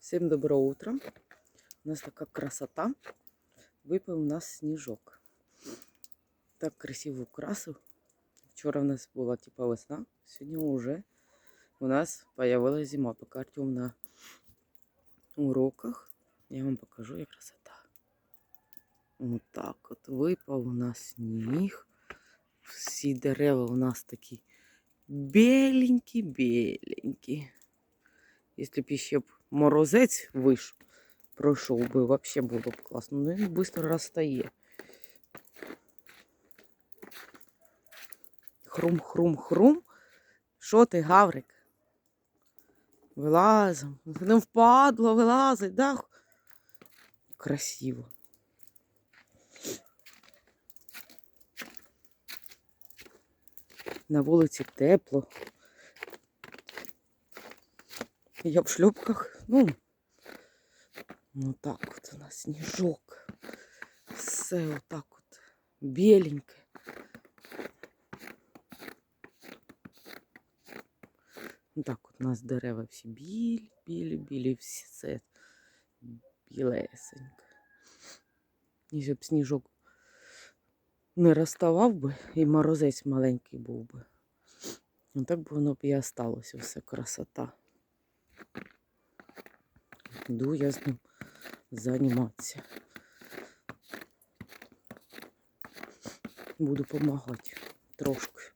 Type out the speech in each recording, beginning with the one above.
Всім доброго утра. У нас така красота. Випав у нас сніжок. Так красиво украсив. Вчора в нас була типа весна, сьогодні вже у нас появилась зима. Поки Артем на уроках. Я вам покажу, як красота. Ось так от випав у нас сніг. Всі дерева у нас такі біленькі-біленькі. Якщо б ще б морозець вийшов, пройшов би, взагалі було б класно. Ну він швидко розстає. Хрум-хрум-хрум. Що ти, Гаврик? Вилазимо. Не впадло, вилазить, да? Красиво. На вулиці тепло. Я в шлюпках. Ну, ну так от нас сніжок. Все отак от біленьке. Ну Так от у нас дерева всі білі, білі, білі, всі це білесеньке. І щоб сніжок не розставав би, і морозець маленький був би. Ну так би воно б і осталося все красота. Йду я з ним займатися. Буду допомагати трошки.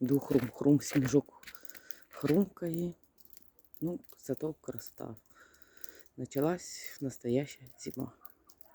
Йду хрум-хрум, сніжок хрумкає. Ну, зато красота. Началась настоящая зима.